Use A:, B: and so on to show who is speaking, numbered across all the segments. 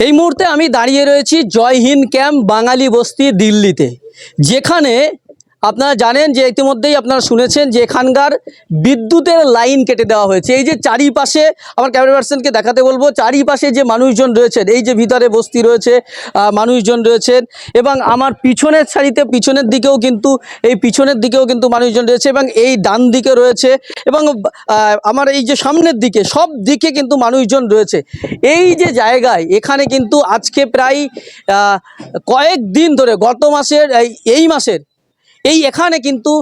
A: এই মুহূর্তে আমি দাঁড়িয়ে রয়েছি জয় হিন্দ ক্যাম্প বাঙালি বস্তি দিল্লিতে। যেখানে আপনারা জানেন যে ইতিমধ্যেই আপনারা শুনেছেন যে এখানকার বিদ্যুতের লাইন কেটে দেওয়া হয়েছে। এই যে চারিপাশে আমার ক্যামেরা পার্সনকে দেখাতে বলব, চারিপাশে যে মানুষজন রয়েছেন, এই যে ভিতরে বস্তি রয়েছে মানুষজন রয়েছেন এবং আমার পিছনের সারিতে পিছনের দিকেও কিন্তু, এই পিছনের দিকেও কিন্তু মানুষজন রয়েছে এবং এই ডান দিকে রয়েছে এবং আমার এই যে সামনের দিকে সব দিকে কিন্তু মানুষজন রয়েছে। এই যে জায়গায় এখানে কিন্তু আজকে প্রায় কয়েক দিন ধরে গত মাসের এই মাসের এই এখানে কিন্তু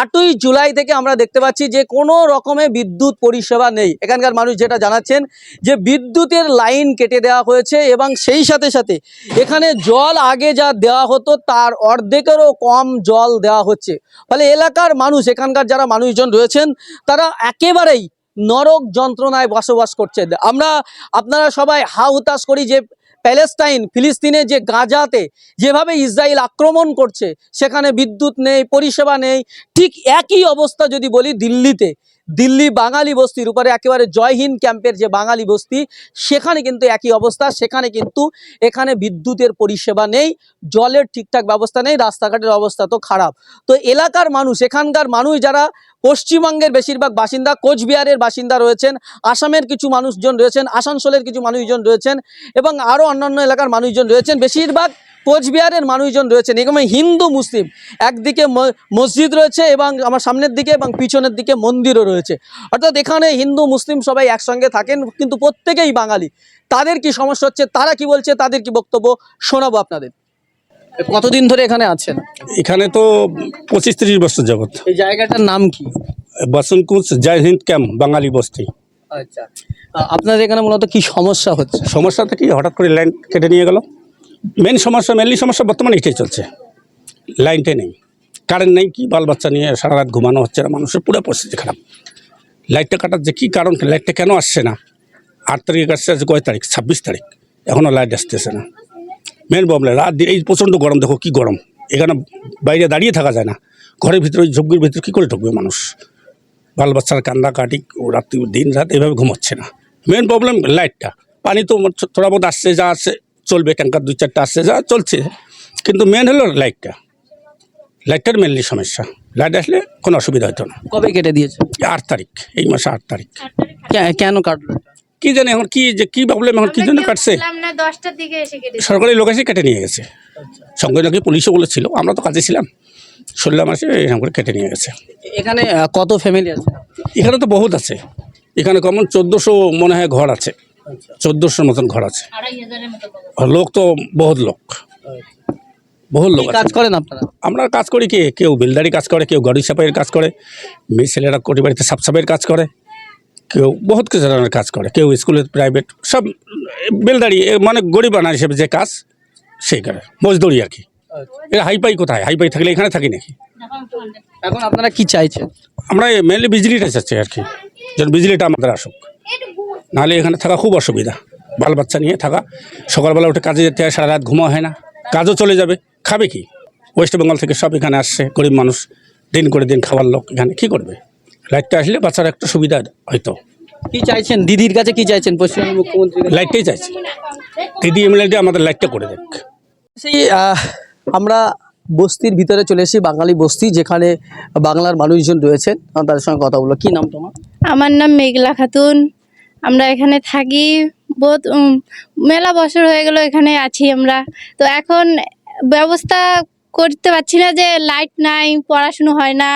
A: আটই জুলাই থেকে আমরা দেখতে পাচ্ছি যে কোনো রকমে বিদ্যুৎ পরিষেবা নেই। এখানকার মানুষ যেটা জানাচ্ছেন যে বিদ্যুতের লাইন কেটে দেওয়া হয়েছে এবং সেই সাথে সাথে এখানে জল আগে যা দেওয়া হতো তার অর্ধেকেরও কম জল দেওয়া হচ্ছে। ফলে এলাকার মানুষ, এখানকার যারা মানুষজন রয়েছেন, তারা একেবারেই নরক যন্ত্রণায় বসবাস করছে আমরা আপনারা সবাই হা হুতাশ করি যে প্যালেস্টাইন, ফিলিস্তিনে যে গাজাতে যেভাবে ইসরায়েল আক্রমণ করছে, সেখানে বিদ্যুৎ নেই, পরিষেবা নেই, ঠিক একই অবস্থা যদি বলি দিল্লিতে। দিল্লি বাঙালি বস্তির উপরে একেবারে জয়হিন্দ ক্যাম্পের যে বাঙালি বস্তি, সেখানে কিন্তু একই অবস্থা, সেখানে কিন্তু এখানে বিদ্যুতের পরিষেবা নেই, জলের ঠিকঠাক ব্যবস্থা নেই, রাস্তাঘাটের অবস্থা তো খারাপ। তো এলাকার মানুষ, এখানকার মানুষ যারা পশ্চিমবঙ্গের বেশিরভাগ বাসিন্দা কোচবিহারের বাসিন্দা রয়েছেন, আসামের কিছু মানুষজন রয়েছেন, আসানসোলের কিছু মানুষজন রয়েছেন এবং আরও অন্যান্য এলাকার মানুষজন রয়েছেন। বেশিরভাগ কোচবিহারের মানুষজন রয়েছেন এরকম হিন্দু, মুসলিম। একদিকে মসজিদ রয়েছে এবং আমার সামনের দিকে এবং পিছনের দিকে মন্দিরও রয়েছে। অর্থাৎ এখানে হিন্দু, মুসলিম সবাই একসঙ্গে থাকেন, কিন্তু প্রত্যেকেই বাঙালি। তাদের কি সমস্যা হচ্ছে, তারা কি বলছে, তাদের কি বক্তব্য শোনাবো আপনাদের। কতদিন ধরে এখানে আছেন?
B: এখানে তো পঁচিশ তিরিশ বছর যাবৎ।
A: এই জায়গাটার নাম কি?
B: বসন্তকুচ জয় হিন্দ ক্যাম্প বাঙালি বস্তি।
A: আচ্ছা। আপনাদের এখানে মূলত কি সমস্যা হচ্ছে?
B: সমস্যাটা কি? হঠাৎ করে লাইন কেটে নিয়ে গেল। মেন সমস্যা মেনলি সমস্যা বর্তমানে এটাই চলছে। লাইনটাই নেই। কারেন্ট নেই কি? বাল বাচ্চা নিয়ে সারা রাত ঘুমানো হচ্ছে না। মানুষের পুরো পরিস্থিতি খারাপ। লাইটটা কাটার যে কী কারণ? লাইটটা কেন আসছে না? আট তারিখ আসছে আজ কয় তারিখ? ছাব্বিশ তারিখ। এখনও লাইট আসতেছে না। মেন প্রবলেম রাত দিয়ে এই প্রচণ্ড গরম দেখো কি গরম। এখানে বাইরে দাঁড়িয়ে থাকা যায় না। ঘরের ভিতরে ওই ঝুঁকির ভিতরে কী করে ঢুকবে মানুষ? বাল বাচ্চার কান্দা কাটি ও রাত্রি দিন রাত এভাবে ঘুমাচ্ছে না। মেন প্রবলেম লাইটটা পানি তো থোড়া বহুত আসছে যা আসছে চলবে ট্যাঙ্কার দুই চারটা আসছে যা চলছে। কিন্তু মেন হলো লাইটটা লাইটটার মেনলি সমস্যা। লাইট আসলে কোনো অসুবিধা হতো না।
A: কবে কেটে দিয়েছে?
B: আট তারিখ এই মাসে আট তারিখ।
A: কেন কাটলো?
B: কি জানে এখন কি যে কি প্রবলেম এখন কি জন্য কাটছে? সরকারি লোক এসে কেটে নিয়ে গেছে। সঙ্গে নাকি পুলিশও বলেছিল আমরা তো কাজে ছিলাম। শুনলাম আসে এরকম করে কেটে নিয়ে গেছে।
A: এখানে কত ফ্যামিলি আছে?
B: এখানে তো বহুত আছে। এখানে কমন চোদ্দোশো মনে হয় ঘর আছে। চোদ্দোশোর মতন ঘর আছে। লোক তো বহুত লোক। বহুত লোক
A: কাজ করেন আপনারা?
B: আমরা কাজ করি কে? কেউ বিলদারি কাজ করে কেউ গাড়ি সাফাইয়ের কাজ করে। মেয়ে ছেলেরা কোটি বাড়িতে সাফাইয়ের কাজ করে। কেউ বহুত কিছু ধরনের কাজ করে। কেউ স্কুলে প্রাইভেট সব বেলদারি মানে গরিব আনা হিসেবে যে কাজ সেই করে। মজদুরি আর কি। এটা হাইপাই কোথায়? হাইপাই থাকলে এখানে থাকি নাকি?
A: এখন আপনারা কি চাইছেন?
B: আমরা মেনলি বিজলিটা চাচ্ছি আর কি। যেন বিজলিটা আমাদের আসুক। নাহলে এখানে থাকা খুব অসুবিধা। বাল বাচ্চা নিয়ে থাকা। সকালবেলা উঠে কাজে যেতে হয় সারা রাত ঘুমা হয় না। কাজও চলে যাবে। খাবে কি? ওয়েস্ট বেঙ্গল থেকে সব এখানে আসছে গরিব মানুষ। দিন করে দিন খাবার লোক এখানে কি করবে? লাইটটা আসলে বাচ্চার একটা সুবিধা হয়তো।
A: কি চাইছেন? দিদির কাছে কি চাইছেন? পশ্চিমবঙ্গের মুখ্যমন্ত্রী
B: লাইটটাই চাইছি। দিদি এমএলএটি আমাদের লাইটটা করে দেখ।
A: সেই আমরা বস্তির ভিতরে চলে এসেছি বাঙালি বস্তি যেখানে বাংলার মানুষজন রয়েছেন। তাদের সঙ্গে কথা বলব। কি নাম তোমার?
C: আমার নাম মেঘলা খাতুন। আমরা এখানে থাকি। বহুত মেলা বছর হয়ে গেল এখানে আছি আমরা। তো এখন ব্যবস্থা করতে পারছি না যে লাইট নাই পড়াশুনো হয় না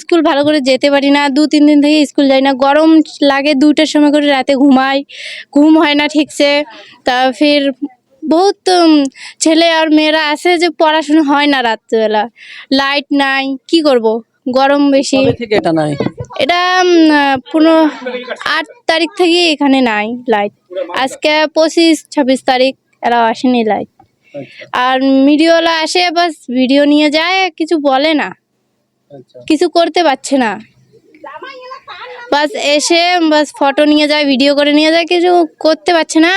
C: স্কুল ভালো করে যেতে পারি না দু তিন দিন থেকে স্কুল যাই না গরম লাগে দুটার সময় করে রাতে ঘুমাই ঘুম হয় না ঠিকসে। তা ফির বহুত ছেলে আর মেয়েরা আছে যে পড়াশুনো হয় না রাত্রেবেলা লাইট নাই কি করব? গরম বেশি।
A: এটা নাই?
C: এটা পনেরো আট তারিখ থেকে এখানে নাই লাইট আজকে পঁচিশ ছাব্বিশ তারিখ এরা আসেনি লাইট আর মিডিওলা আসে বাস ভিডিও নিয়ে যায় কিছু বলে না। কিছু করতে পারছে না। বাস এসে বাস ফটো নিয়ে যায় ভিডিও করে নিয়ে যায় কিছু করতে পারছে না।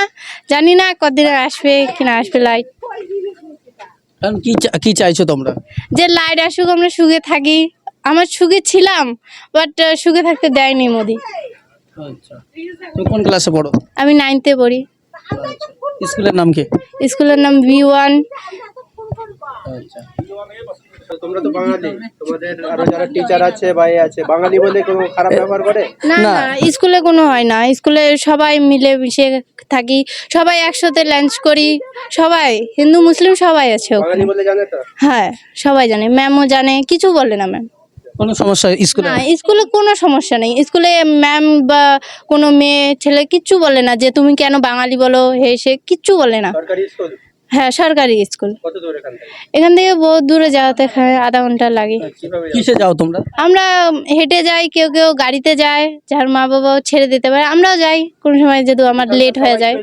C: জানি না কদিন আসবে কিনা আসবে লাইট
A: কি চা- কি চাইছো তোমরা?
C: যে লাইট আসুক আমরা সুখে থাকি। আমার সুখে ছিলাম বাট সুখে থাকতে দেয়নি মোদি।
A: কোন ক্লাসে পড়ো?
C: আমি নাইনতে পড়ি।
A: স্কুলের নাম কি?
C: স্কুলের নাম বি ওয়ান
D: তোমরা তো বাঙালি। তোমাদের আরও যারা টিচার আছে বা আছে বাঙালি বলে কোনো খারাপ ব্যবহার করে?
C: না
A: না।
C: স্কুলে কোনো হয় না। স্কুলে সবাই মিলে মিশে থাকি। সবাই একসাথে লাঞ্চ করি। সবাই হিন্দু মুসলিম সবাই আছে ওখানে।
D: বাঙালি বলে জানে তো?
C: হ্যাঁ সবাই জানে। ম্যামও জানে। কিছু বলে না ম্যাম
A: কোনো সমস্যা স্কুলে?
C: না স্কুলে কোনো সমস্যা নেই। স্কুলে ম্যাম বা কোনো মেয়ে ছেলে কিচ্ছু বলে না যে তুমি কেন বাঙালি বলো? হে সে কিচ্ছু বলে না। হ্যাঁ সরকারি স্কুল।
D: এখান থেকে?
C: এখান থেকে বহুত দূরে যাওয়াতে হয় আধা ঘণ্টা লাগে।
A: কিসে যাও তোমরা?
C: আমরা হেঁটে যাই কেউ কেউ গাড়িতে যায় যার মা বাবাও ছেড়ে দিতে পারে। আমরাও যাই কোনো সময় যদি আমার লেট হয়ে যায়।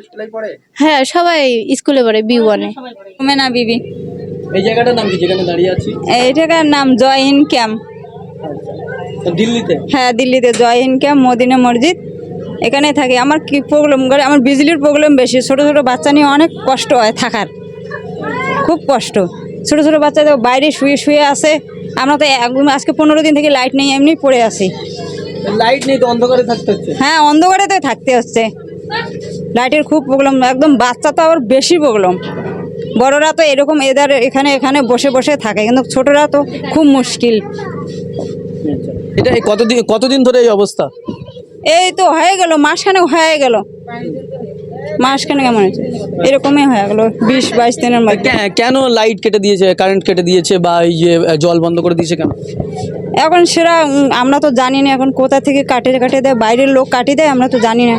C: হ্যাঁ সবাই স্কুলে পড়ে বি ওয়ানে
E: মেনা বিবি।
A: এই জায়গাটার নাম কি? যেখানে দাঁড়িয়ে আছি?
E: এইটাকার নাম জয় হিন্দ ক্যাম্প।
A: দিল্লিতে?
E: হ্যাঁ দিল্লিতে জয় হিন্দ ক্যাম্প মদিনা মসজিদ। এখানে থাকি। আমার কি প্রবলেম করে? আমার বিজলির প্রবলেম বেশি। ছোট ছোট বাচ্চা নিয়ে অনেক কষ্ট হয় থাকার। খুব কষ্ট। ছোট ছোট বাচ্চাদের বাইরে শুয়ে শুয়ে আসে আমরা তো একদম আজকে পনেরো দিন থেকে লাইট নেই এমনি পড়ে আছি।
A: লাইট নেই তো অন্ধকারে থাকতে হচ্ছে?
E: হ্যাঁ অন্ধকারে তো থাকতে হচ্ছে। লাইটের খুব প্রবলেম একদম বাচ্চা তো আবার বেশি প্রবলেম বড়রা তো এরকম এদের এখানে এখানে বসে বসে থাকে। কিন্তু ছোটরা তো খুব মুশকিল।
A: এটা কতদিন কতদিন ধরে এই অবস্থা?
E: এই তো হয়ে গেল মাসখানেক হয়ে গেল। মাসখানেক কেমন হয়েছে? এরকমই হয়ে গেলো বিশ বাইশ দিনের মধ্যে।
A: কেন লাইট কেটে দিয়েছে কারেন্ট কেটে দিয়েছে বা এই যে জল বন্ধ করে দিয়েছে কেন?
E: এখন সেটা আমরা তো জানি না এখন কোথা থেকে কাটে কাটে দেয় বাইরের লোক কাটি দেয় আমরা তো জানি না।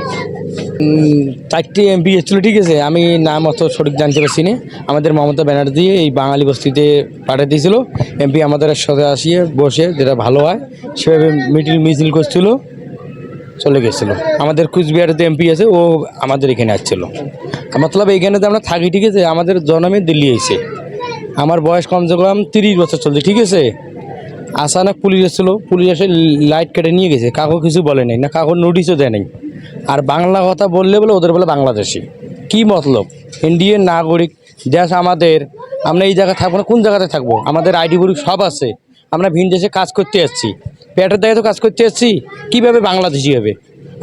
F: চারটি এমপি এসেছিল ঠিক আছে? আমি নাম অত সঠিক জানতে পারছি না। আমাদের মমতা ব্যানার্জি এই বাঙালি বস্তিতে পাঠিয়ে দিয়েছিল। এমপি আমাদের সাথে আসিয়ে বসে যেটা ভালো হয় সেভাবে মিটিল মিছিল করছিল। চলে গেছিল। আমাদের কুচবিহারেতে এমপি আছে, ও আমাদের এখানে আসছিল। মতলব এইখানে তো আমরা থাকি, ঠিক আছে? আমাদের জন্মে দিল্লি এসে আমার বয়স কমসে কম তিরিশ বছর চলছে, ঠিক আছে? আসানক পুলিশ এসেছিল, পুলিশ এসে লাইট কেটে নিয়ে গেছে। কাকু কিছু বলে নাই, না কাকুর নোটিশও দেয় নাই। আর বাংলা কথা বললে বলে ওদের বলে বাংলাদেশি। কি মতলব? ইন্ডিয়ান নাগরিক, দেশ আমাদের। আমরা এই জায়গায় থাকব না, কোন জায়গাতে থাকব? আমাদের আইডি বুড়ি সব আছে। আমরা ভিন দেশে কাজ করতে যাচ্ছি পেটের দায়ে তো কাজ করতে যাচ্ছি কীভাবে বাংলাদেশি হবে?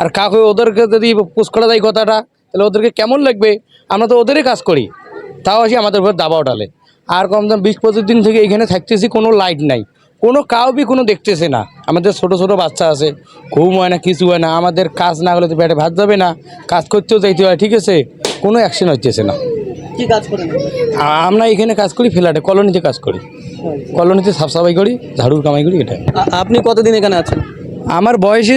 F: আর কাকু ওদেরকে যদি পুষ করা যায় কথাটা তাহলে ওদেরকে কেমন লাগবে? আমরা তো ওদেরই কাজ করি। তাও আসি আমাদের উপর দাবা ওঠালে। আর কম দাম বিশ পঁচিশ দিন থেকে এখানে থাকতেছি কোনো লাইট নাই। কোনো কাউবি কোনো দেখতেছে না। আমাদের ছোট ছোট বাচ্চা আছে ঘুম হয় না কিছু হয় না। আমাদের কাজ না হলে তো পেটে ভাত যাবে না। কাজ করতেও যাইতে হয় ঠিক আছে? কোনো অ্যাকশন হইতেছে না।
A: কি কাজ করেন?
F: আমরা এখানে কাজ করি ফ্ল্যাটে কলোনিতে কাজ করি। কলোনিতে সাফ সাফাই করি ঝাড়ুর কামাই করি এটা
A: আপনি কতদিন এখানে আছেন?
F: আমার বয়সে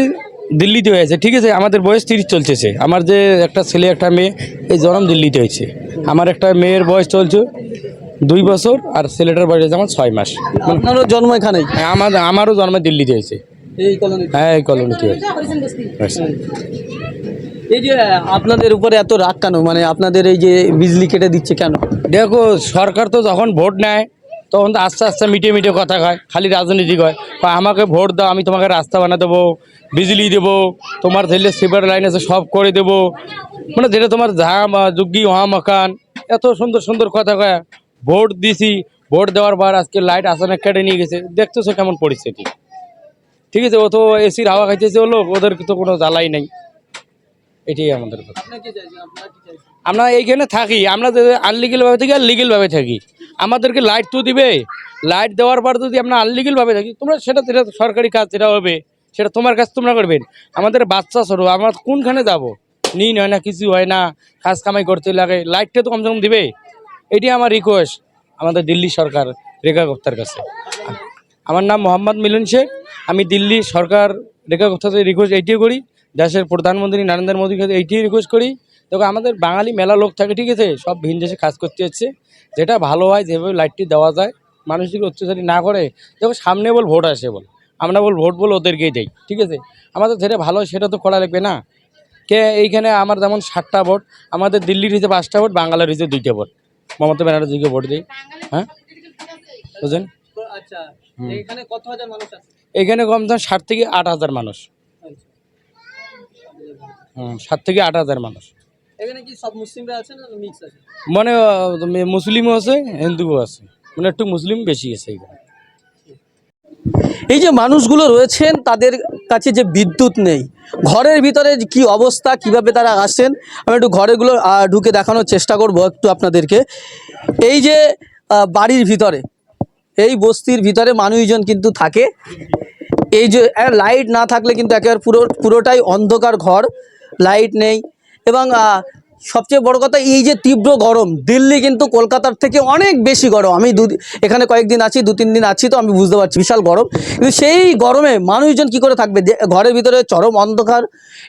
F: দিল্লিতে হয়েছে ঠিক আছে? আমাদের বয়স তিরিশ চলছে আমার যে একটা ছেলে একটা মেয়ে এই জন্ম দিল্লিতে হয়েছে। আমার একটা মেয়ের বয়স চলছে দুই বছর আর ছেলেটার বয়স হয়েছে আমার ছয় মাস।
A: আপনারও জন্ম এখানেই?
F: হ্যাঁ, আমার আমারও জন্ম দিল্লিতে হয়েছে। হ্যাঁ এই কলোনিতে হয়েছে।
A: এই যে আপনাদের উপরে এত রাগ কেন? মানে আপনাদের এই যে বিজলি কেটে দিচ্ছে কেন?
F: দেখো সরকার তো যখন ভোট নেয় তখন তো আস্তে আস্তে মিটিয়ে মিটিয়ে কথা কয়, খালি রাজনীতি কয়। আমাকে ভোট দাও, আমি তোমাকে রাস্তা বানা দেবো, বিজলি দেবো, তোমার ধরলে সিভার লাইন আছে সব করে দেবো। মানে যেটা তোমার যা যুগি ওহা মাকান, এত সুন্দর সুন্দর কথা কয়। ভোট দিছি, ভোট দেওয়ার পর আজকে লাইট আসানে কেটে নিয়ে গেছে। দেখতেছো কেমন পরিস্থিতি। ঠিক আছে, ও তো এসির হাওয়া খাইতেছে, ও লোক, ওদের তো কোনো জ্বালাই নেই। এটাই আমাদের কথা। আমরা এইখানে থাকি, আমরা আনলিগেল ভাবে থাকি, আর লিগেল ভাবে থাকি। আমাদেরকে লাইট তো দিবে। লাইট দেওয়ার পর যদি আমরা আনলিগেল ভাবে থাকি, তোমরা সেটা যেটা সরকারি কাজ যেটা হবে। সেটা তোমার কাজ, তোমরা করবেন আমাদের বাচ্চা সরু, আমরা কোনখানে যাব? নিন হয় না, কিছু হয় না, কাজ কামাই করতে লাগে লাইটটা তো কমসে কম দিবে। এটাই আমার রিকোয়েস্ট আমাদের দিল্লি সরকার, রেখা গুপ্তার কাছে। আমার নাম মোহাম্মদ মিলন শেখ। আমি দিল্লি সরকার, রেখা গুপ্তার রিকোয়েস্ট এইটিও করি। দেশের প্রধানমন্ত্রী নরেন্দ্র মোদীর কাছে এইটিই রিকোয়েস্ট করি। দেখো, আমাদের বাঙালি মেলা লোক থাকে, ঠিক আছে? সব ভিন দেশে কাজ করতে হচ্ছে। যেটা ভালো হয়, যেভাবে লাইটটি দেওয়া যায় মানুষকে অত্যাচারী না করে দেখো সামনে বল ভোট আসে বল, আমরা বল ভোট বল ওদেরকেই দেই, ঠিক আছে? আমাদের যেটা ভালো সেটা তো করা লাগবে না। কে এইখানে আমার যেমন ষাটটা ভোট, আমাদের দিল্লির হিসেবে পাঁচটা ভোট, বাংলার হিসেবে দুইটা ভোট। মমতা ব্যানার্জিকে ভোট দিই। হ্যাঁ? বুঝলেন?
A: এখানে মানুষ
F: কম দাম ষাট থেকে আট হাজার মানুষ। হুম, ষাট থেকে আট হাজার মানুষ।
A: এখানে কি সব মুসলিমরা আছে না মিক্স আছে?
F: মানে মুসলিমও আছে হিন্দুও আছে। মানে একটু মুসলিম বেশি আছে এখানে।
A: এই যে মানুষগুলো রয়েছেন তাদের কাছে যে বিদ্যুৎ নেই ঘরের ভিতরে কি অবস্থা কীভাবে তারা আসছেন আমি একটু ঘরেগুলো ঢুকে দেখানোর চেষ্টা করব একটু আপনাদেরকে। এই যে বাড়ির ভিতরে এই বস্তির ভিতরে মানুষজন কিন্তু থাকে। এই যে লাইট না থাকলে কিন্তু একেবারে পুরো পুরোটাই অন্ধকার ঘর লাইট নেই। এবং আহ, সবচেয়ে বড় কথা এই যে তীব্র গরম, দিল্লি কিন্তু কলকাতার থেকে অনেক বেশি গরম। আমি দু এখানে কয়েকদিন আছি, দু, তিন দিন আছি তো, আমি বুঝতে পারছি, বিশাল গরম। কিন্তু সেই গরমে মানুষজন কি করে থাকবে? ঘরের ভিতরে চরম অন্ধকার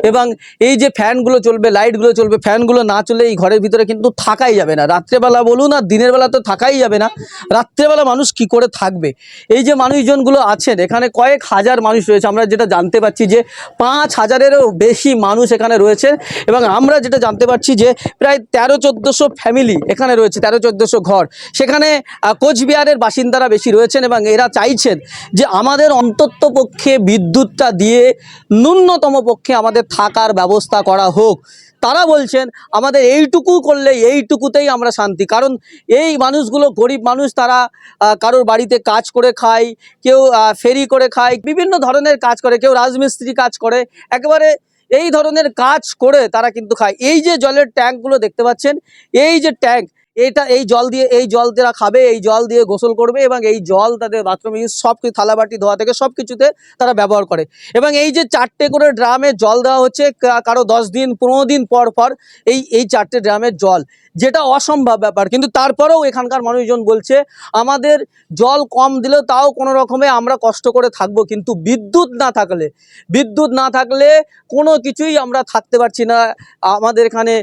A: এবং এই যে ফ্যানগুলো চলবে, লাইটগুলো চলবে, ফ্যানগুলো না চলে এই ঘরের ভিতরে কিন্তু থাকাই যাবে না। রাত্রেবেলা বলুন আর দিনের বেলা তো থাকাই যাবে না। রাত্রেবেলা মানুষ কি করে থাকবে? এই যে মানুষজনগুলো আছেন, এখানে কয়েক হাজার মানুষ রয়েছে। আমরা যেটা জানতে পারছি যে পাঁচ হাজারেরও বেশি মানুষ এখানে রয়েছে এবং আমরা যেটা জানতে পারছি যে প্রায় তেরো চোদ্দোশো ফ্যামিলি এখানে রয়েছে, তেরো চোদ্দোশো ঘর। সেখানে কোচবিহারের বাসিন্দারা বেশি রয়েছেন এবং এরা চাইছেন যে আমাদের অন্তত পক্ষে বিদ্যুৎটা দিয়ে ন্যূনতম পক্ষে আমাদের থাকার ব্যবস্থা করা হোক। তারা বলছেন, আমাদের এইটুকু করলে এইটুকুতেই আমরা শান্তি। কারণ এই মানুষগুলো গরিব মানুষ, তারা কারোর বাড়িতে কাজ করে খায়, কেউ ফেরি করে খায়, বিভিন্ন ধরনের কাজ করে, কেউ রাজমিস্ত্রি কাজ করে। একেবারে এই ধরনের কাজ করে তারা কিন্তু খায়। এই যে জলের ট্যাঙ্কগুলো দেখতে পাচ্ছেন, এই যে ট্যাঙ্ক এটা এই জল দিয়ে, এই জল তারা খাবে, এই জল দিয়ে গোসল করবে এবং এই জল তাদের বাথরুম ইউজ সব কিছু থালাবাটি, ধোয়া থেকে সব কিছুতে তারা ব্যবহার করে। এবং এই যে চারটে করে ড্রামে জল দেওয়া হচ্ছে কারও দশ দিন, পনেরো দিন পর পর এই এই চারটে ড্রামের জল, যেটা অসম্ভব ব্যাপার। কিন্তু তারপরেও এখানকার মানুষজন বলছে, আমাদের জল কম দিলেও তাও কোনো রকমে আমরা কষ্ট করে থাকব। কিন্তু বিদ্যুৎ না থাকলে, বিদ্যুৎ না থাকলে কোনো কিছুই আমরা থাকতে পারছি না। আমাদের এখানে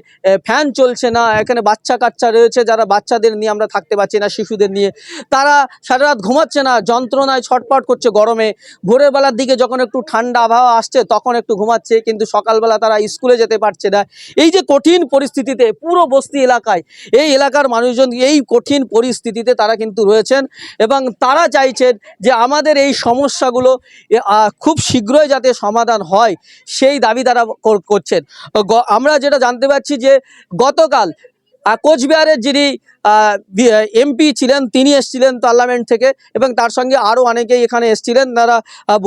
A: ফ্যান চলছে না, এখানে বাচ্চা কাচ্চা রয়েছে যারা বাচ্চাদের নিয়ে আমরা থাকতে পারছি না, শিশুদের নিয়ে। তারা সারা রাত ঘুমাচ্ছে না, যন্ত্রণায় ছটপট করছে গরমে। ভোরেরবেলার দিকে যখন একটু ঠান্ডা আবহাওয়া আসছে, তখন একটু ঘুমাচ্ছে, কিন্তু সকালবেলা তারা স্কুলে যেতে পারছে না। এই যে কঠিন পরিস্থিতিতে, পুরো বস্তি এলাকায়, এই এলাকার মানুষজন এই কঠিন পরিস্থিতিতে তারা কিন্তু রয়েছেন এবং তারা চাইছেন যে আমাদের এই সমস্যাগুলো খুব শীঘ্রই যাতে সমাধান হয়, সেই দাবি তারা করছেন। আমরা যেটা জানতে পারছি যে গতকাল কোচবিহারের যিনি এমপি ছিলেন, তিনি এসেছিলেন পার্লামেন্ট থেকে এবং তার সঙ্গে আরও অনেকেই এখানে এসেছিলেন। তারা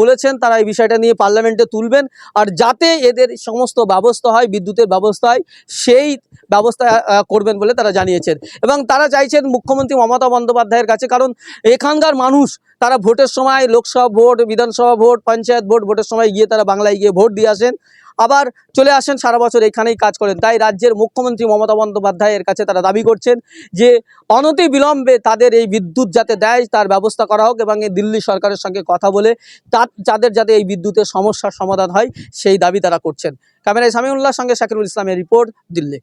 A: বলেছেন তারা এই বিষয়টা নিয়ে পার্লামেন্টে তুলবেন আর যাতে এদের সমস্ত ব্যবস্থা হয়, বিদ্যুতের ব্যবস্থা হয়, সেই ব্যবস্থা করবেন বলে তারা জানিয়েছেন। এবং তারা চাইছেন মুখ্যমন্ত্রী মমতা বন্দ্যোপাধ্যায়ের কাছে, কারণ এখানকার মানুষ, তারা ভোটের সময় লোকসভা ভোট, বিধানসভা ভোট, পঞ্চায়েত ভোট, ভোটের সময় গিয়ে তারা বাংলায় গিয়ে ভোট দিয়ে আসেন। আবার চলে আসেন, সারা বছর এখানেই কাজ করেন। তাই রাজ্যের মুখ্যমন্ত্রী মমতা বন্দ্যোপাধ্যায়ের কাছে তারা দাবি করছেন যে, অনতি বিলম্বে তাদের এই বিদ্যুৎ যাতে দেয়, তার ব্যবস্থা করা হোক এবং এই দিল্লি সরকারের সঙ্গে কথা বলে তার যাদের যাতে এই বিদ্যুতের সমস্যার সমাধান হয়, সেই দাবি তারা করছেন। ক্যামেরায় সামিউল্লাহর সঙ্গে শাকিরুল ইসলামের রিপোর্ট, দিল্লি।